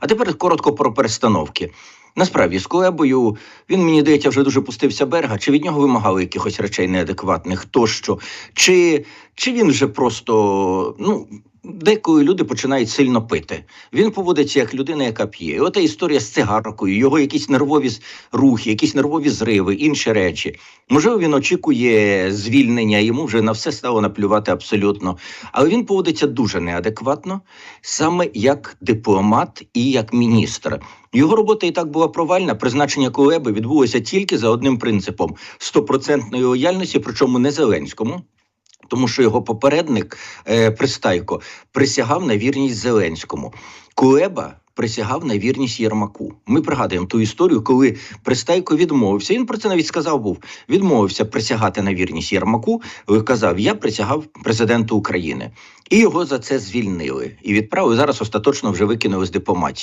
А тепер коротко про перестановки. Насправді, з Кулебою він мені здається вже дуже пустився берега. Чи від нього вимагали якихось речей неадекватних тощо? Чи, чи він вже просто ну. Деколи люди починають сильно пити. Він поводиться як людина, яка п'є. І ота історія з цигаркою, його якісь нервові рухи, якісь нервові зриви, інші речі. Можливо, він очікує звільнення, йому вже на все стало наплювати абсолютно. Але він поводиться дуже неадекватно, саме як дипломат і як міністр. Його робота і так була провальна. Призначення Кулеби відбулося тільки за одним принципом стопроцентної лояльності, причому не Зеленському. Тому що його попередник е, Пристайко присягав на вірність Зеленському. Кулеба присягав на вірність Єрмаку. Ми пригадуємо ту історію, коли Пристайко відмовився. Він про це навіть сказав був. Відмовився присягати на вірність Єрмаку. і Казав: Я присягав президенту України. І його за це звільнили і відправили зараз остаточно вже викинули з дипломатії.